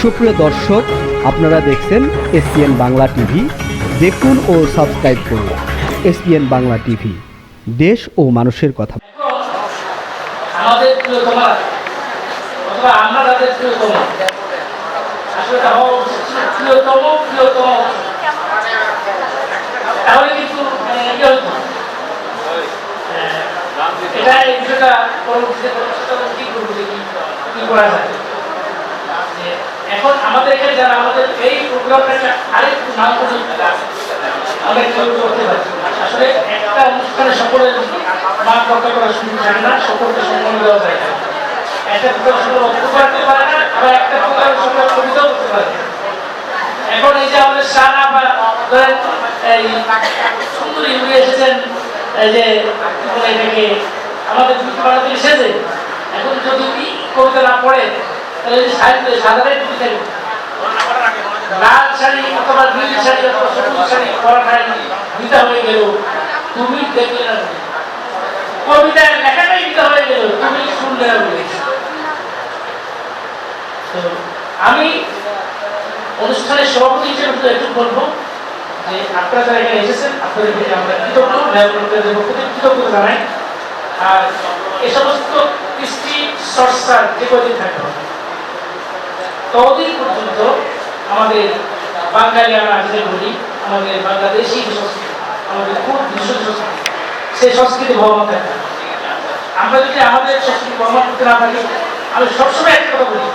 সুপ্রিয় দর্শক আপনারা দেখছেন এসপিএন বাংলা টিভি। দেখুন ও সাবস্ক্রাইব করুন এসপিএন বাংলা টিভি। দেশ ও মানুষের কথা। মানে ইয়ে হ্যাঁ, এটা এই বিষয়টা পরবর্তীতে কি করব দেখি কি করা যায়? এখন আমাদের এখানে যারা আমাদের এই প্রোগ্রামটা একটা আরেকটু নাম পর্যন্ত আমরা একটু করতে পারছি আসলে একটা অনুষ্ঠানে সকলের মা কথা করা শুরু যায় না, সকলকে সম্মান দেওয়া যায় না। একটা কবিতাও পারে এখন এই যে আমাদের সারা সুন্দরী এসেছেন এটাকে, আমাদের এখন যদি কবিতা না পড়ে তুমি আমি অনুষ্ঠানের সভাপতি হিসেবে একটু বলব যে আপনারা যারা এখানে এসেছেন আপনাদেরকে আমরা কৃতজ্ঞ। কৃতজ্ঞতা জানাই। আর এ সমস্ত কৃষ্টি চর্চার যে কদিন থাকবে ততদিন পর্যন্ত আমাদের বাঙালি আমরা যেটা বলি, আমাদের বাংলাদেশি সংস্কৃতি, আমাদের খুব বিশ্ব সংস্কৃতি, সেই সংস্কৃতি ভবন থাকে আমরা যদি আমাদের সংস্কৃতি বহমান করতে না পারি, আমি সবসময় একটা কথা বলি,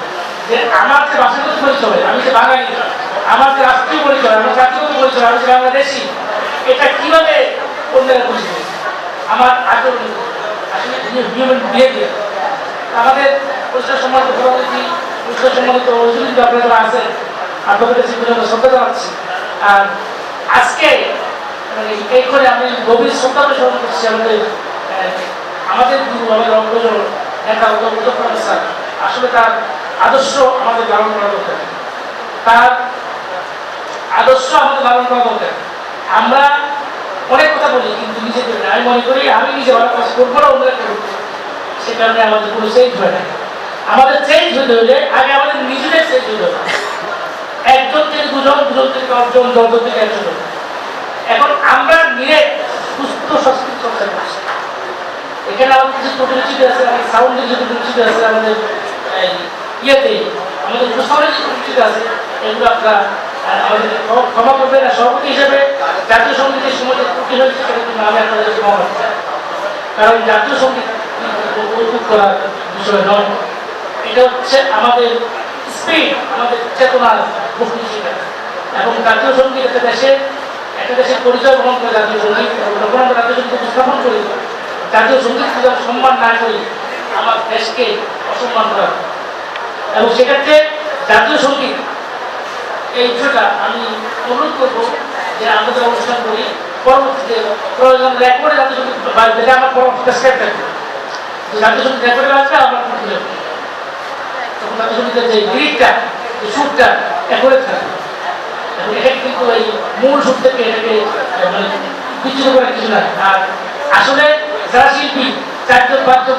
যে আমার যে ভাষাগত পরিচয়, আমি যে বাঙালি, আমার যে রাষ্ট্রীয় পরিচয়, আমার জাতিগত পরিচয়, আমি যে বাংলাদেশি, এটা কীভাবে অন্যরা বুঝবে? আমার আচরণ আসলে হিউম্যান বিহেভিয়ার আমাদের পরিষ্কার সম্মানিত আর আজকে মানে এই করে আমি গভীর করছি আমাদের আমাদের আসলে তার আদর্শ আমাদের করা তার আদর্শ আমাদের করা আমরা অনেক কথা বলি, কিন্তু নিজেদের। আমি মনে করি আমি নিজে ভালো কাজ করব না। সে কারণে আমাদের কোনো চেঞ্জ হয় না। আমাদের চেঞ্জ হতে হলে আগে আমাদের নিজেদের চেঞ্জ হতে হবে একজন থেকে দুজন দুজন থেকে দশজন দশজন থেকে একজন এখন আমরা মিলে সুস্থ সংস্কৃতি চর্চা করছি এখানে আমাদের কিছু ত্রুটি আছে আমাদের সাউন্ডের কিছু ত্রুটি আছে আমাদের ইয়েতে আমাদের উপস্থাপনের কিছু ত্রুটি আছে এগুলো আপনারা আমাদের ক্ষমা- না সভাপতি হিসেবে জাতীয় সঙ্গীতের সময় যে ত্রুটি হয়েছে কিন্তু আমি আপনাদের ক্ষমা কারণ জাতীয় সংগীত করার বিষয় নয় এটা হচ্ছে আমাদের স্পিড, আমাদের চেতনার মুক্তি এবং জাতীয় সংগীত একটা দেশে, একটা দেশের পরিচয় বহন করে জাতীয় সংগীত, এবং যখন জাতীয় সংগীত উপস্থাপন করি, জাতীয় সংগীত যদি সম্মান না করি আমার দেশকে অসম্মান করা। এবং সেক্ষেত্রে জাতীয় সংগীত, এই বিষয়টা আমি অনুরোধ করব যে আমরা যে অনুষ্ঠান করি, পরবর্তীতে প্রয়োজন রেকর্ডে জাতীয় সংগীত আমার পরবর্তীতে স্টেপ থাকবে জাতীয় সংগীত রেকর্ডে বাজবে আমরা মূল মানে কিছু আর আসলে যারা শিল্পী, চারজন, পাঁচজন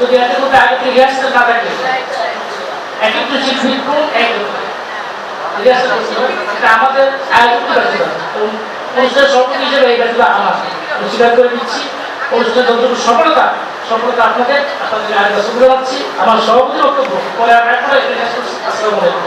যদি এদের মধ্যে আগে থেকে রিহার্সাল না থাকে এক একটু শিল্পী আমাদের অনুষ্ঠানের সভাপতি হিসেবে আমার। আমি স্বীকার করে দিচ্ছি অনুষ্ঠানের যতটুকু সফলতা সফলতা আপনাদের আপনাদের আমার সভাপতির বক্তব্য পরে আমি আসসালামু আলাইকুম।